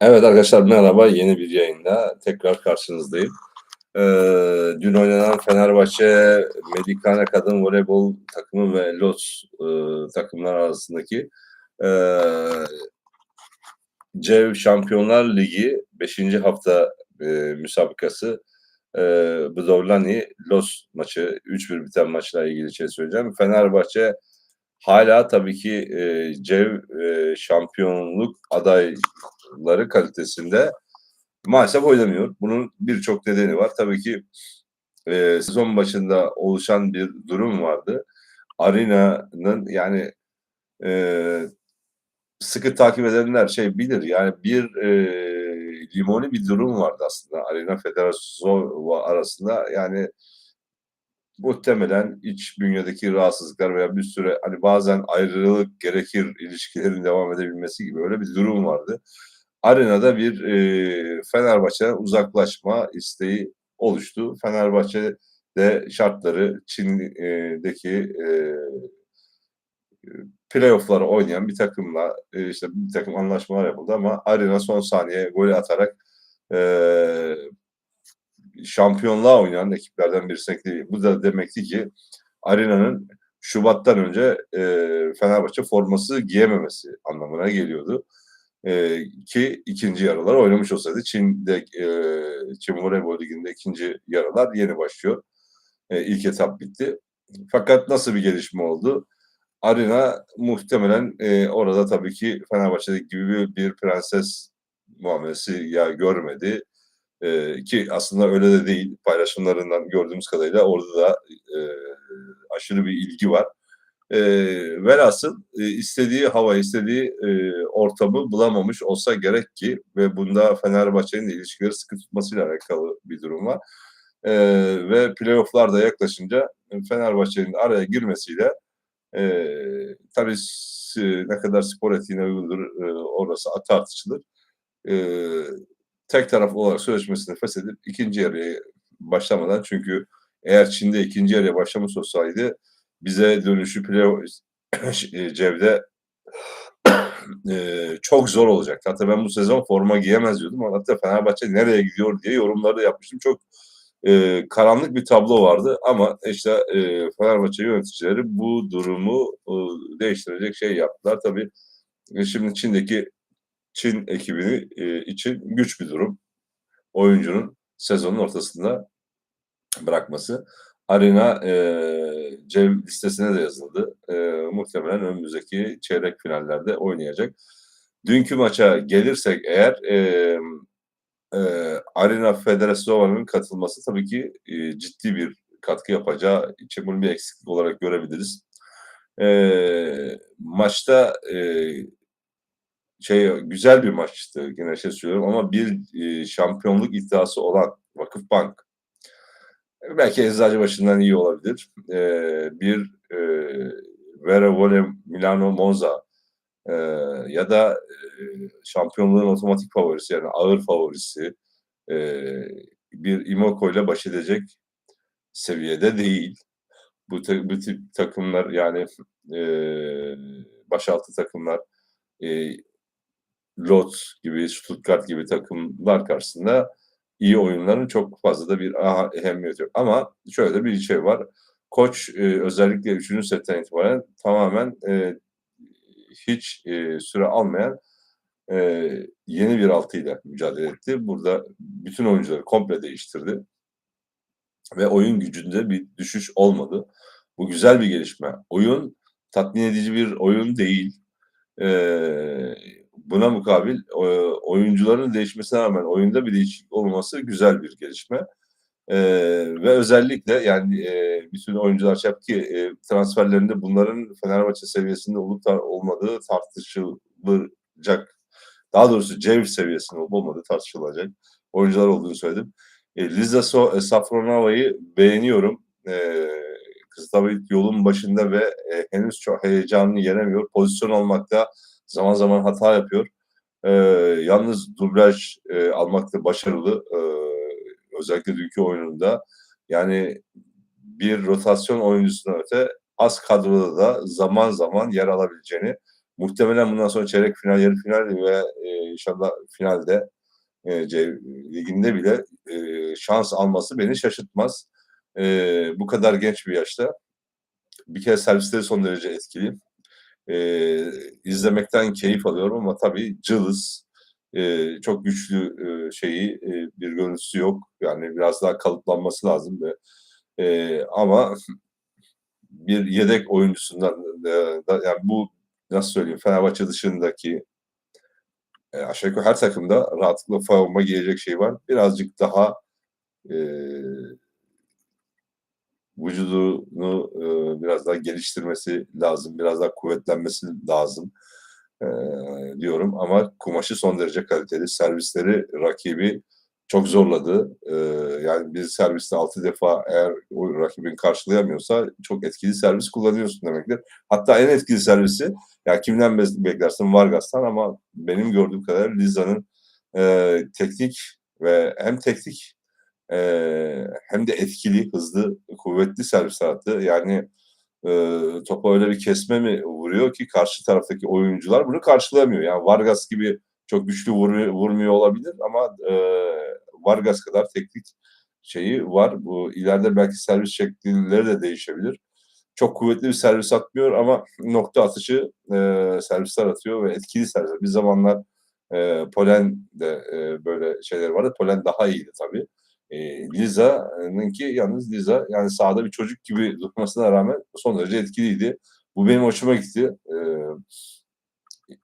Evet arkadaşlar merhaba. Yeni bir yayında tekrar karşınızdayım. Ee, dün oynanan Fenerbahçe Medikane Kadın Voleybol takımı ve LOS e, takımlar arasındaki e, CEV Şampiyonlar Ligi 5. hafta e, müsabakası e, Bdovlani Los maçı 3-1 biten maçla ilgili şey söyleyeceğim. Fenerbahçe hala tabii ki e, CEV e, şampiyonluk adayları kalitesinde maalesef oynamıyor. Bunun birçok nedeni var. Tabii ki e, sezon başında oluşan bir durum vardı. Arena'nın yani e, sıkı takip edenler şey bilir. Yani bir e, limoni bir durum vardı aslında Arena Federasyonu arasında. Yani muhtemelen iç bünyedeki rahatsızlıklar veya bir süre hani bazen ayrılık gerekir ilişkilerin devam edebilmesi gibi öyle bir durum vardı. Arenada bir e, Fenerbahçe'den uzaklaşma isteği oluştu. Fenerbahçe de şartları Çin'deki e, playoff'ları oynayan bir takımla e, işte bir takım anlaşmalar yapıldı ama Arena son saniye golü atarak e, şampiyonluğa oynayan ekiplerden birisi. Bu da demekti ki Arena'nın Şubat'tan önce e, Fenerbahçe forması giyememesi anlamına geliyordu. E, ki ikinci yarılar oynamış olsaydı Çin'de e, Çin Voleybol Ligi'nde ikinci yarılar yeni başlıyor. E, ilk etap bitti. Fakat nasıl bir gelişme oldu? Arena muhtemelen e, orada tabii ki Fenerbahçe'deki gibi bir, bir prenses muamelesi ya görmedi. E, ki aslında öyle de değil. Paylaşımlarından gördüğümüz kadarıyla orada da e, aşırı bir ilgi var. E, velhasıl e, istediği hava, istediği e, ortamı bulamamış olsa gerek ki ve bunda Fenerbahçe'nin ilişkileri sıkı tutmasıyla alakalı bir durum var. E, ve playofflar da yaklaşınca Fenerbahçe'nin araya girmesiyle e, tabii ne kadar spor etiğine uygundur e, orası tartışılır. E, tek taraf olarak sözleşmesini feshedip ikinci yarıya başlamadan çünkü eğer Çin'de ikinci yarıya başlamış olsaydı bize dönüşü playoff Cev'de e, çok zor olacak. Hatta ben bu sezon forma giyemez diyordum. Hatta Fenerbahçe nereye gidiyor diye yorumları yapmıştım. Çok e, karanlık bir tablo vardı ama işte e, Fenerbahçe yöneticileri bu durumu e, değiştirecek şey yaptılar. Tabii e, şimdi Çin'deki Çin ekibini e, için güç bir durum. Oyuncunun sezonun ortasında bırakması. Arena e, cev listesine de yazıldı. E, muhtemelen önümüzdeki çeyrek finallerde oynayacak. Dünkü maça gelirsek eğer e, e, Arena Federasyon'un katılması tabii ki e, ciddi bir katkı yapacağı için bunu bir eksiklik olarak görebiliriz. E, maçta e, şey güzel bir maçtı yine şey söylüyorum ama bir e, şampiyonluk iddiası olan Vakıfbank belki Eczacıbaşı'ndan iyi olabilir. E, bir e, Vera Vole Milano Monza e, ya da e, şampiyonluğun otomatik favorisi yani ağır favorisi e, bir Imoko ile baş edecek seviyede değil. Bu, bu tip takımlar yani e, başaltı takımlar e, Lot gibi, Stuttgart gibi takımlar karşısında iyi oyunların çok fazla da bir ehemmiyeti yok. Ama şöyle bir şey var. Koç e, özellikle 3. setten itibaren tamamen e, hiç e, süre almayan e, yeni bir altıyla mücadele etti. Burada bütün oyuncuları komple değiştirdi. Ve oyun gücünde bir düşüş olmadı. Bu güzel bir gelişme. Oyun tatmin edici bir oyun değil. Ee, buna mukabil oyuncuların değişmesine rağmen oyunda bir değişiklik olması güzel bir gelişme. Ee, ve özellikle yani e, bütün oyuncular şey yaptı ki e, transferlerinde bunların Fenerbahçe seviyesinde olup da olmadığı tartışılacak. Daha doğrusu Cev seviyesinde olup olmadığı tartışılacak oyuncular olduğunu söyledim. E, Liza so e, Safronova'yı beğeniyorum. E, kız tabii yolun başında ve e, henüz çok heyecanını yenemiyor. Pozisyon almakta zaman zaman hata yapıyor. E, yalnız dublaj e, almakta başarılı. E, özellikle dünkü oyununda. Yani bir rotasyon oyuncusuna öte az kadroda da zaman zaman yer alabileceğini Muhtemelen bundan sonra çeyrek final, yarı final ve, eee, inşallah finalde, C liginde bile, eee, şans alması beni şaşırtmaz. Eee, bu kadar genç bir yaşta. Bir kere servisleri son derece etkili. Eee, izlemekten keyif alıyorum ama tabii cılız, eee, çok güçlü, eee, şeyi, eee, bir görüntüsü yok. Yani biraz daha kalıplanması lazım ve, eee, ama bir yedek oyuncusundan eee, da yani bu nasıl söyleyeyim Fenerbahçe dışındaki eee, aşağı yukarı her takımda rahatlıkla forma giyecek şey var. Birazcık daha, eee vücudunu, biraz daha geliştirmesi lazım, biraz daha kuvvetlenmesi lazım, eee, diyorum ama kumaşı son derece kaliteli. Servisleri rakibi çok zorladı. Eee, yani bir serviste 6 defa eğer o rakibin karşılayamıyorsa çok etkili servis kullanıyorsun demektir. Hatta en etkili servisi ya kimden beklersin? Vargas'tan ama benim gördüğüm kadarıyla Liza'nın, teknik ve hem teknik, eee, hem de etkili, hızlı, kuvvetli servisler attı. Yani, eee, topa öyle bir kesme mi vuruyor ki karşı taraftaki oyuncular bunu karşılayamıyor. Yani Vargas gibi çok güçlü vuruyor vurmuyor olabilir ama, eee, Vargas kadar teknik şeyi var. Bu ileride belki servis şekilleri de değişebilir. Çok kuvvetli bir servis atmıyor ama nokta atışı, eee, servisler atıyor ve etkili servisler. Bir zamanlar, eee, Polen'de, eee, böyle şeyleri vardı. Polen daha iyiydi tabii. Eee, Liza'nınki yalnız Liza yani sahada bir çocuk gibi durmasına rağmen son derece etkiliydi. Bu benim hoşuma gitti. Eee,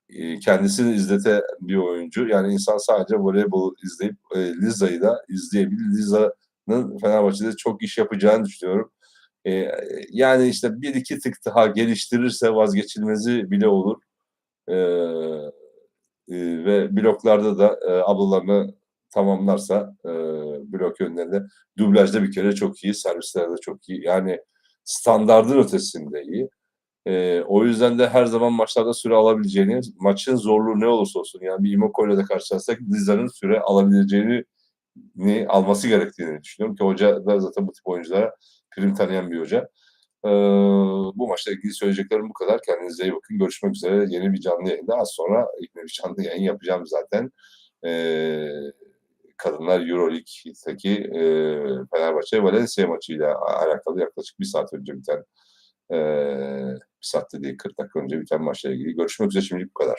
iii, kendisini izleten bir oyuncu. Yani insan sadece voleybol izleyip, eee, Liza'yı da izleyebilir. Liza'nın Fenerbahçe'de çok iş yapacağını düşünüyorum. Eee, yani, işte, 1-2 tık daha geliştirirse vazgeçilmezi bile olur. Eee, eee, ve bloklarda da, eee, ablalarını tamamlarsa, eee, blok yönlerinde dublajda bir kere çok iyi, servislerde çok iyi. Yani standardın ötesinde iyi. Eee, o yüzden de her zaman maçlarda süre alabileceğini, maçın zorluğu ne olursa olsun yani bir Immobile ile karşılaşsak Liza'nın süre alabileceğini ni alması gerektiğini düşünüyorum ki hoca da zaten bu tip oyunculara prim tanıyan bir hoca. Eee, bu maçla ilgili söyleyeceklerim bu kadar. Kendinize iyi bakın. Görüşmek üzere yeni bir canlı yayında. Az sonra yine bir canlı yayın yapacağım zaten. Eee, kadınlar Euroleague'deki, eee, Fenerbahçe Valencia maçıyla alakalı yaklaşık 1 saat önce biten, eee, 1 saat de değil 40 dakika önce biten maçla ilgili. Görüşmek üzere şimdilik bu kadar.